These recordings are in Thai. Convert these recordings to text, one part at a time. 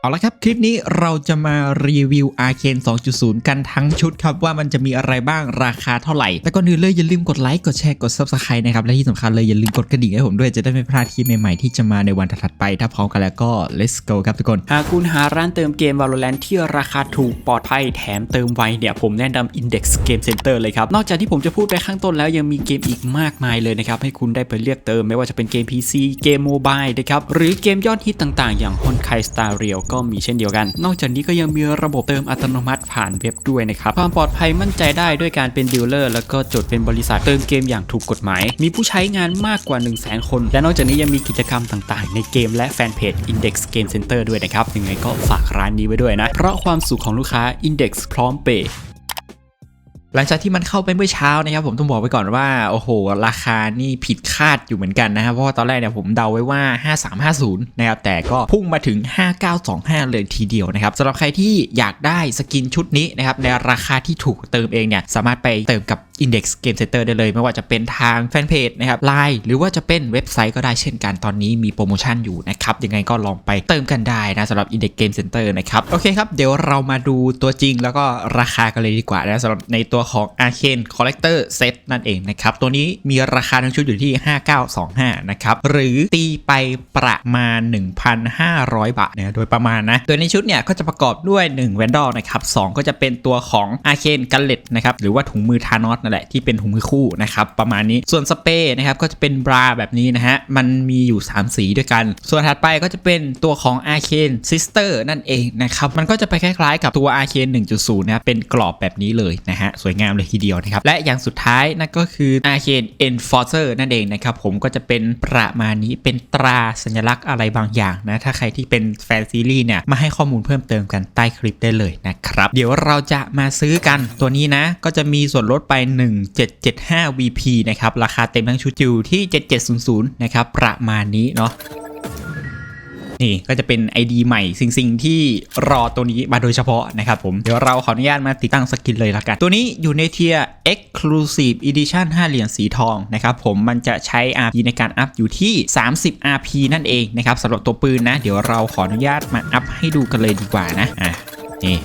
เอาละครับ คลิปนี้เราจะมารีวิว Arcane 2.0 กันทั้งชุดครับ ว่ามันจะมีอะไรบ้างราคาเท่าไหร่ แต่ก่อนอื่นเลยอย่าลืมกดไลค์กดแชร์กด Subscribe นะครับ และที่สำคัญเลยอย่าลืมกดกระดิ่งให้ผมด้วยจะได้ไม่พลาดคลิปใหม่ๆ ที่จะมาในวันถัดไป ถ้าพร้อมกันแล้วก็ let's go ครับทุกคน หากคุณหาร้านเติมเกม Valorant ที่ราคาถูกปลอดภัยแถมเติมไวเนี่ยผมแนะนำ Index Game Center เลยครับนอกจากที่ผมจะพูดไปข้างต้นแล้วยังมีเกมอีกมากมายเลยนะครับให้คุณได้ไปเลือกเติม ไม่ว่าจะเป็นเกม PC เกมโมบายนะครับหรือเกมยอดฮิตต่าง ๆ อย่าง Honkai Star Rail ก็มีเช่นเดียวกัน นอกจากนี้ก็ยังมีระบบเติมอัตโนมัติผ่านเว็บด้วยนะครับ ความปลอดภัยมั่นใจได้ด้วยการเป็นดีลเลอร์แล้วก็จดเป็นบริษัทเติมเกมอย่างถูกกฎหมาย มีผู้ใช้งานมากกว่า 1 0 0 0 0แคน และนอกจากนี้ยังมีกิจกรรมต่างๆ ในเกมและแฟนเพจ Index Game Center ด้วยนะครับ ยังไงก็ฝากร้านนี้ไว้ด้วยนะ เพราะความสุขของลูกค้า Index พร้อมเปย์ หลังจากที่มันเข้าไปเมื่อเช้านะครับผมต้องบอกไว้ก่อนว่าโอ้โห ราคานี่ผิดคาดอยู่เหมือนกันนะครับเพราะว่าตอนแรกเนี่ยผมเดาไว้ว่า 5350 นะครับแต่ก็พุ่งมาถึง 5925 เลยทีเดียวนะครับสำหรับใครที่อยากได้สกินชุดนี้นะครับในราคาที่ถูกเติมเองเนี่ยสามารถไปเติมกับ Index Game Center ได้เลย ไม่ว่าจะเป็นทางแฟนเพจนะครับไลน์หรือว่าจะเป็นเว็บไซต์ก็ได้เช่นกันตอนนี้มีโปรโมชั่นอยู่นะครับ ยังไงก็ลองไปเติมกันได้นะสำหรับ Index Game Center นะครับ โอเคครับ เดี๋ยวเรามาดูตัวจริงแล้วก็ราคากันเลยดีกว่านะสำหรับในตัวของ Arcane Collector Set นั่นเองนะครับ ตัวนี้มีราคาทั้งชุดอยู่ที่ 5925 นะครับ หรือตีไปประมาณ 1,500 บาทนะโดยประมาณนะ โดยในชุดเนี่ยก็จะประกอบด้วย1 v a n d a l นะครับ2ก็จะเป็นตัวของ Arcane Gullet นะครับหรือว่าถุงมือทานอสนั่นแหละที่เป็นถุงมือคู่นะครับประมาณนี้ส่วนสเปรย์นะครับก็จะเป็นบราแบบนี้นะฮะมันมีอยู่ 3 สีด้วยกัน ส่วนถัดไปก็จะเป็นตัวของ Arcane Sister นั่นเองนะครับมันก็จะไปคล้ายๆ กับตัว Arcane 1.0นะเป็นกรอบแบบนี้เลยนะฮะสวยงามเลยทีเดียวนะครับและอย่างสุดท้ายนั่นก็คือ Arcane Enforcer นั่นเองนะครับผมก็จะเป็นประมาณนี้เป็นตราสัญลักษณ์อะไรบางอย่างนะถ้าใครที่เป็นแฟนซีรีส์เนี่ยมาให้ข้อมูลเพิ่มเติมกันใต้คลิปได้เลยนะครับเดี๋ยวเราจะมาซื้อกันตัวนี้นะก็จะมีส่วนลดไป1775 VP นะครับ ราคาเต็มทั้งชุดอยู่ที่ 7700 นะครับ ประมาณนี้เนาะนี่ก็จะเป็น ID ใหม่สิ่งๆที่รอตัวนี้มาโดยเฉพาะนะครับผม เดี๋ยวเราขออนุญาตมาติดตั้งสกินเลยละกัน ตัวนี้อยู่ในเทีย Exclusive Edition 5 เหรียญสีทองนะครับผมมันจะใช้ RP ในการอัพอยู่ที่ 30 RP นั่นเองนะครับสำหรับตัวปืนนะ เดี๋ยวเราขออนุญาตมาอัพให้ดูกันเลยดีกว่านะ อะนี่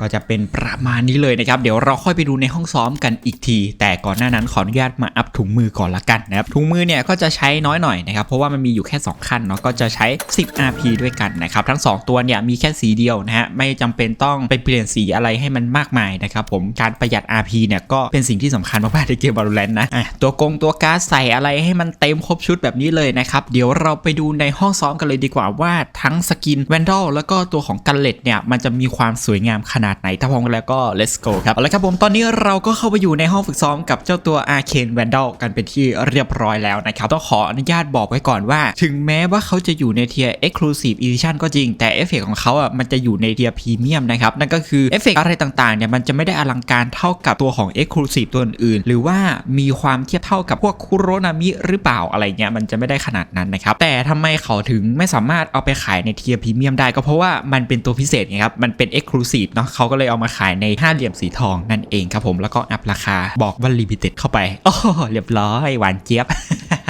ก็จะเป็นประมาณนี้เลยนะครับ เดี๋ยวเราค่อยไปดูในห้องซ้อมกันอีกที แต่ก่อนหน้านั้นขออนุญาตมาอัพถุงมือก่อนละกันนะครับ ถุงมือเนี่ยก็จะใช้น้อยหน่อยนะครับ เพราะว่ามันมีอยู่แค่ 2 ขั้นเนาะ ก็จะใช้ 10 RP ด้วยกันนะครับ ทั้ง 2 ตัวเนี่ยมีแค่สีเดียวนะฮะ ไม่จำเป็นต้องไปเปลี่ยนสีอะไรให้มันมากมายนะครับผม การประหยัด RP เนี่ยก็เป็นสิ่งที่สำคัญมากๆในเกม Valorant นะอะตัวกงตัวการ์ดใส่อะไรให้มันเต็มครบชุดแบบนี้เลยนะครับ เดี๋ยวเราไปดูในห้องซ้อมกันเลยดีกว่าว่าทั้งสกิน Vandal แล้วก็ตัวของกันเลตเนี่ยมันจะมีความสวยงามขนาดไหน ถ้าพร้อมแล้วก็ let's go ครับเอาละครับผมตอนนี้เราก็เข้าไปอยู่ในห้องฝึกซ้อมกับเจ้าตัว Arcane Vandal กันเป็นที่เรียบร้อยแล้วนะครับ ต้องขออนุญาตบอกไว้ก่อนว่า ถึงแม้ว่าเขาจะอยู่ในเทียร์ Exclusive Edition ก็จริง แต่เอฟเฟกของเขาอะมันจะอยู่ในเทียร์พรีเมียมนะครับ นั่นก็คือเอฟเฟกอะไรต่างๆเนี่ยมันจะไม่ได้อลังการเท่ากับตัวของ Exclusive ตัวอื่น หรือว่ามีความเทียบเท่ากับพวกคุโรนามิหรือเปล่าอะไรเงี้ยมันจะไม่ได้ขนาดนั้นนะครับแต่ทำไมเขาถึงไม่สามารถเอาไปขายในเทียร์พรีเมียมได้ก็เพราะว่ามันเป็นตัวพิเศษไงครับมันเป็น Exclusive เนาะเขาก็เลยเอามาขายในห้าเหลี่ยมสีทองนั่นเองครับผมแล้วก็อัพราคาบอกว่า limited เข้าไปโอ้เรียบร้อยหวานเจี๊ยบ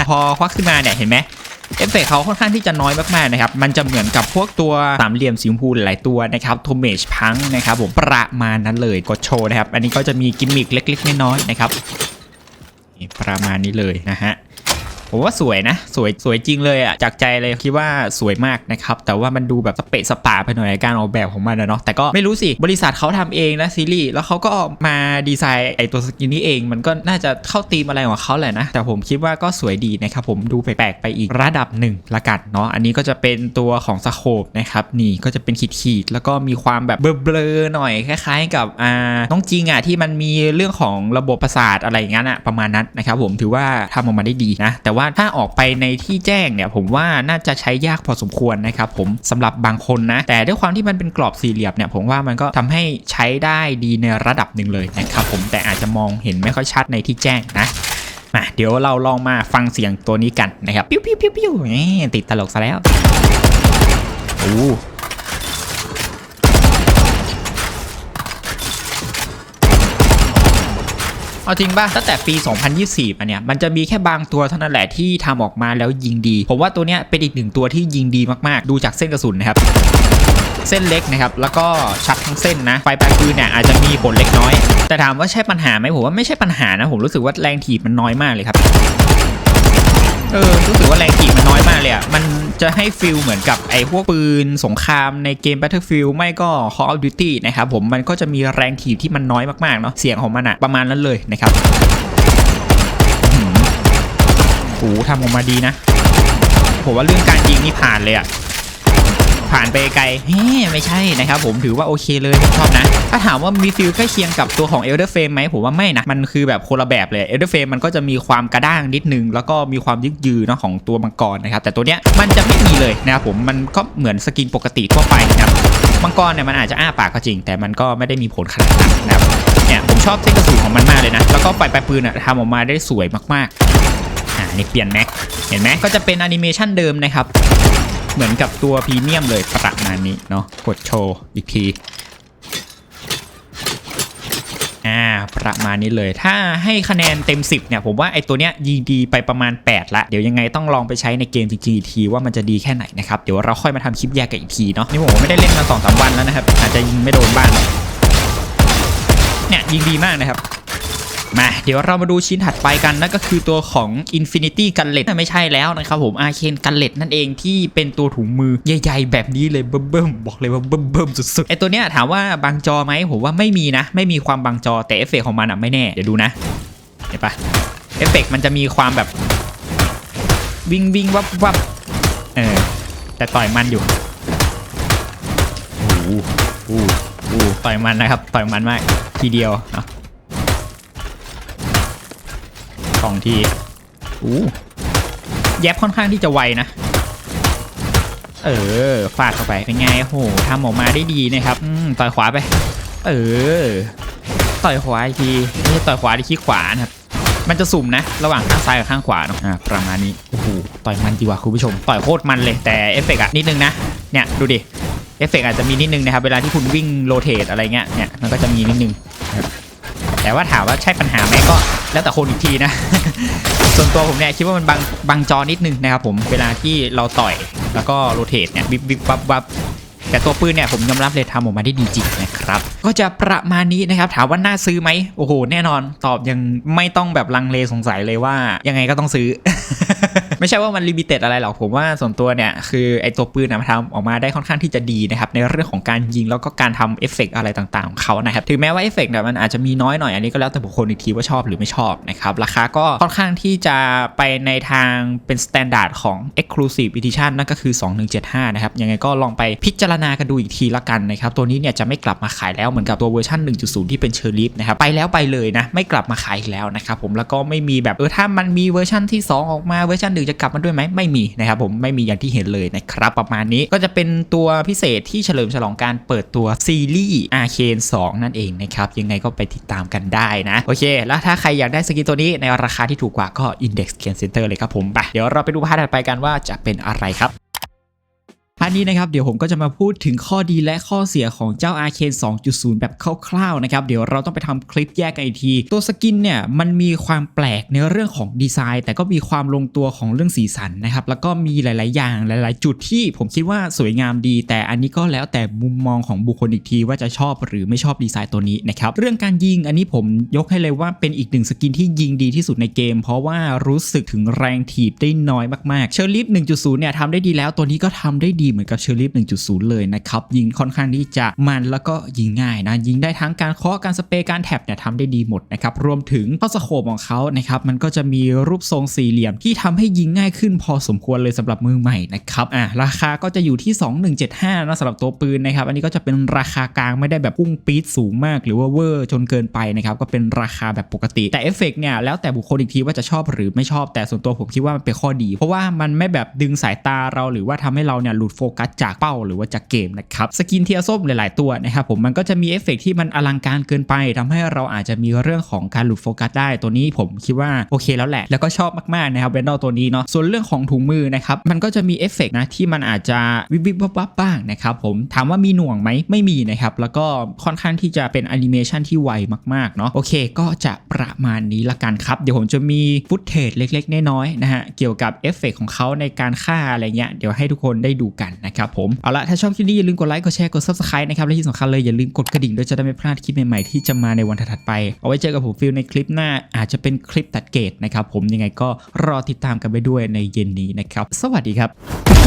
พอควักขึ้นมาเนี่ยเห็นไหมเอฟเฟกเขาค่อนข้างที่จะน้อยมากๆนะครับ มันจะเหมือนกับพวกตัวสามเหลี่ยมสีชมพูหลายตัวนะครับโทเมชพังนะครับผมประมาณนั้นเลยกดโชว์นะครับ อันนี้ก็จะมีกิมมิคเล็กๆน้อยๆนะครับประมาณนี้เลยนะฮะ ผมว่าสวยนะ สวยสวยจริงเลยอะจากใจเลยคิดว่าสวยมากนะครับ แต่ว่ามันดูแบบสเปะสปาไปหน่อยการออกแบบของมันนะเนาะแต่ก็ไม่รู้สิ บริษัทเขาทำเองนะซีรีส์แล้วเขาก็มาดีไซน์ไอตัวสกินนี้เอง มันก็น่าจะเข้าธีมอะไรของเขาแหละนะ แต่ผมคิดว่าก็สวยดีนะครับผมดูแปลกๆไปอีกระดับหนึ่งละกันเนาะอันนี้ก็จะเป็นตัวของสโคปนะครับนี่ก็จะเป็นขีดๆแล้วก็มีความแบบเบลอๆหน่อยคล้ายๆ กับอ่าน้องจริงอะที่มันมีเรื่องของระบบประสาทอะไรอย่างนั้นอะประมาณนั้นนะครับผมถือว่าทำออกมาได้ดีนะแต่ว่าถ้าออกไปในที่แจ้งเนี่ยผมว่าน่าจะใช้ยากพอสมควรนะครับผมสำหรับบางคนนะ แต่ด้วยความที่มันเป็นกรอบสี่เหลี่ยมเนี่ยผมว่ามันก็ทำให้ใช้ได้ดีในระดับหนึ่งเลยนะครับผมแต่อาจจะมองเห็นไม่ค่อยชัดในที่แจ้งนะมาเดี๋ยวเราลองมาฟังเสียงตัวนี้กันนะครับ ปิ้วปิ้วปิ้วปิ้วติดตลกซะแล้วโอ้ เอาจริงป่ะตั้งแต่ปี 2024มาเนี่ยมันจะมีแค่บางตัวเท่านั้นแหละที่ทำออกมาแล้วยิงดี ผมว่าตัวเนี้ยเป็นอีกหนึ่งตัวที่ยิงดีมากๆ ดูจากเส้นกระสุนนะครับเส้นเล็กนะครับ แล้วก็ชัดทั้งเส้นนะ ไฟปลายปืนเนี่ยอาจจะมีผลเล็กน้อย แต่ถามว่าใช่ปัญหาไหมผมว่าไม่ใช่ปัญหานะ ผมรู้สึกว่าแรงถีบมันน้อยมากเลยครับ เออรู้สึกว่าแรงกีบมันน้อยมากเลยอะ มันจะให้ฟิลเหมือนกับไอ้พวกปืนสงครามในเกม Battlefield ไม่ก็ Call of Duty นะครับผมมันก็จะมีแรงถีบที่มันน้อยมากๆเนาะเสียงของมันอะประมาณนั้นเลยนะครับโอ้โหทำออกมาดีนะผมว่าเรื่องการยิงนี่ผ่านเลยอะ ผ่านไปไกลเฮ้ไม่ใช่นะครับผมถือว่าโอเคเลยชอบนะ ถ้าถามว่ามีฟิลใกล้เคียงกับตัวของ Elder Frame ไหมผมว่าไม่นะ มันคือแบบคนละแบบเลย Elder Frame มันก็จะมีความกระด้างนิดนึง แล้วก็มีความยึกยือเนาะของตัวมังกรนะครับ แต่ตัวเนี้ยมันจะไม่มีเลยนะครับผมมันก็เหมือนสกินปกติทั่วไปนะครับมังกรเนี่ยมันอาจจะอ้าปากก็จริง แต่มันก็ไม่ได้มีผลขนาดนั้นนะครับเนี่ยผมชอบเส้นกระสุนของมันมากเลยนะแล้วก็ปล่อยปลายปืนอะทำออกมาได้สวยมากๆอ่านี่เปลี่ยนแม็กเห็นไหมก็จะเป็นแอนิเมชันเดิมนะครับ เหมือนกับตัวพรีเมียมเลยประมาณนี้เนาะกดโชว์อีกทีอ่าประมาณนี้เลย ถ้าให้คะแนนเต็ม 10เนี่ยผมว่าไอตัวเนี้ยยิงดีไปประมาณ 8 ละ เดี๋ยวยังไงต้องลองไปใช้ในเกมจริงๆอีกทีว่ามันจะดีแค่ไหนนะครับเดี๋ยวเราค่อยมาทำคลิปแยกกันอีกทีเนาะนี่ผมไม่ได้เล่นมา2อสวันแล้วนะครับอาจจะยิงไม่โดนบ้างเนี่ยยิงดีมากนะครับ มาเดี๋ยวเรามาดูชิ้นถัดไปกันนั่นก็คือตัวของ Infinity Gunlet ไม่ใช่แล้วนะครับผม Arcane Gunlet นั่นเองที่เป็นตัวถุงมือใหญ่ๆ แบบนี้เลยเบิ่มๆบอกเลยว่าเบิ่มๆสุดๆไอตัวเนี้ยถามว่าบางจอไหมผมว่าไม่มีนะ ไม่มีความบางจอแต่เอฟเฟกต์ของมันอะไม่แน่ เดี๋ยวดูนะเห็นปะเอฟเฟกต์มันจะมีความแบบ วิ่งวิ่งวับวับเออแต่ต่อยมันอยู่โอ้โหโอ้โหต่อยมันนะครับ ต่อยมันมากทีเดียวเนาะ สองทีอู้แยบค่อนข้างที่จะไวนะ เออฟาดเข้าไปเป็นไงโหทำออกมาได้ดีนะครับต่อยขวาไป เออ ต่อยขวาอีกทีไม่ใช่ต่อยขวาที่ขี้ขวานะครับมันจะสุ่มนะ ระหว่างข้างซ้ายกับข้างขวาเนาะอ่าประมาณนี้โอ้โหต่อยมันดีกว่ะคุณผู้ชม ต่อยโคตรมันเลยแต่เอฟเฟกต์อะนิดนึงนะเนี่ยดูดิเอฟเฟกต์อาจจะมีนิดนึงนะครับเวลาที่คุณวิ่งโรเตทอะไรเงี้ยเนี่ยมันก็จะมีนิดนึงครับ แต่ว่าถามว่าใช่ปัญหาไหมก็แล้วแต่คนอีกทีนะ ส่วนตัวผมเนี่ยคิดว่ามันบางบางจอนิดนึงนะครับผมเวลาที่เราต่อยแล้วก็โรเตทเนี่ยวิบวิบวับวับแต่ตัวปืนเนี่ยผมยอมรับเลยทำออกมาได้ดีจริงนะครับ ก็จะประมาณนี้นะครับ ถามว่าน่าซื้อไหมโอ้โห แน่นอนตอบยังไม่ต้องแบบลังเลสงสัยเลยว่า ยังไงก็ต้องซื้อ ไม่ใช่ว่ามันลิมิเต็ดอะไรหรอกผมว่าส่วนตัวเนี่ย คือไอตัวปืนนะมันทำออกมาได้ค่อนข้างที่จะดีนะครับ ในเรื่องของการยิงแล้วก็การทำเอฟเฟกต์อะไรต่างๆของเขานะครับ ถึงแม้ว่าเอฟเฟกต์เนี่ยมันอาจจะมีน้อยหน่อยอันนี้ก็แล้วแต่บุคคลอีกทีว่าชอบหรือไม่ชอบนะครับราคาก็ค่อนข้างที่จะไปในทางเป็นสแตนดาร์ดของ Exclusive Edition นั่นก็คือ 2175 นะครับยังไงก็ลองไปพิจารณากันดูอีกทีละกันนะครับตัวนี้เนี่ยจะไม่กลับมาขายแล้วมือนกับตัวเวอร์ชัน1.0 ที่เป็นเชอร์ลิฟนะครับไปแล้วไปเลยนะไม่กลับมาขายอีกแล้วนะครับผมแล้วก็ไม่มีแบบเออถ้ามันมีเวอร์ชันที่ 2 ออกมาเวอร์ชันหนึ่งจะกลับมาด้วยไหมไม่มีนะครับผมไม่มีอย่างที่เห็นเลยนะครับประมาณนี้ก็จะเป็นตัวพิเศษที่เฉลิมฉลองการเปิดตัวซีรีส์ Arcane 2นั่นเองนะครับยังไงก็ไปติดตามกันได้นะโอเค แล้วถ้าใครอยากได้สกินตัวนี้ในราคาที่ถูกกว่าก็ Index Game Center เลยครับผมไปเดี๋ยวเราไปดูภาพถัดไปกันว่าจะเป็นอะไรครับ ร์ทนี้นะครับเดี๋ยวผมก็จะมาพูดถึงข้อดีและข้อเสียของเจ้า Arcane 2.0 แบบคร่าวๆนะครับเดี๋ยวเราต้องไปทำคลิปแยกกันอีกที ตัวสกินเนี่ยมันมีความแปลกในเรื่องของดีไซน์ แต่ก็มีความลงตัวของเรื่องสีสันนะครับแล้วก็มีหลาย ๆ อย่างหลาย ๆ จุดที่ผมคิดว่าสวยงามดี แต่อันนี้ก็แล้วแต่มุมมองของบุคคลอีกทีว่าจะชอบหรือไม่ชอบดีไซน์ตัวนี้นะครับเรื่องการยิงอันนี้ผมยกให้เลยว่าเป็นอีกหนึ่งสกินที่ยิงดีที่สุดในเกม เพราะว่ารู้สึกถึงแรงถีบได้น้อยมากๆเชอร์ลิฟ1.0 เนี่ยทำได้ดีแล้วตัวนี้ก็ทำได้ดีเหมือนกับเชอร์ลิฟ1.0 เลยนะครับ ยิงค่อนข้างที่จะมันแล้วก็ยิงง่ายนะ ยิงได้ทั้งการเคาะการสเปรย์การแท็บเนี่ยทำได้ดีหมดนะครับ รวมถึงข้อสโคปของเขานะครับมันก็จะมีรูปทรงสี่เหลี่ยมที่ทำให้ยิงง่ายขึ้นพอสมควรเลยสำหรับมือใหม่นะครับอะราคาก็จะอยู่ที่ 2175นะสำหรับตัวปืนนะครับอันนี้ก็จะเป็นราคากลางไม่ได้แบบพุ่งปี๊ดสูงมาก หรือว่าเวอร์จนเกินไปนะครับก็เป็นราคาแบบปกติ แต่เอฟเฟกต์เนี่ยแล้วแต่บุคคลอีกทีว่าจะชอบหรือไม่ชอบแต่ส่วนตัวผมคิดว่ามันเป็นข้อดี เพราะว่ามันไม่แบบดึงสายตาเราหรือว่าทำให้เราเนี่ยหลุดโฟกัสจากเป้าหรือว่าจากเกมนะครับสกินเทียส้มหลาย ๆ ตัวนะครับผมมันก็จะมีเอฟเฟกต์ที่มันอลังการเกินไปทำให้เราอาจจะมีเรื่องของการหลุดโฟกัสได้ตัวนี้ผมคิดว่าโอเคแล้วแหละ แล้วก็ชอบมาก ๆ นะครับเวนดอลตัวนี้เนาะส่วนเรื่องของถุงมือนะครับมันก็จะมีเอฟเฟกต์นะที่มันอาจจะวิบวิบวับวับบ้างนะครับผมถามว่ามีหน่วงไหมไม่มีนะครับแล้วก็ค่อนข้างที่จะเป็นแอนิเมชันที่ไวมาก ๆ เนาะโอเค ก็จะประมาณนี้ละกันครับ เดี๋ยวผมจะมีฟุตเทจเล็ก ๆ น้อย ๆ นะฮะเกี่ยวกับเอฟเฟกของเขาในการฆ่าอะไรเงี้ยเดี๋ยวให้ทุกคนได้ดูกันนะครับผมเอาละถ้าชอบคลิปนี้อย่าลืมกดไลค์กดแชร์กด subscribe นะครับและที่สำคัญเลยอย่าลืมกดกระดิ่งด้วยจะได้ไม่พลาดคลิปใหม่ๆที่จะมาในวันถัดไป เอาไว้เจอกับผมฟิลในคลิปหน้าอาจจะเป็นคลิปตัดเกรดนะครับผมยังไงก็รอติดตามกันไปด้วยในเย็นนี้นะครับสวัสดีครับ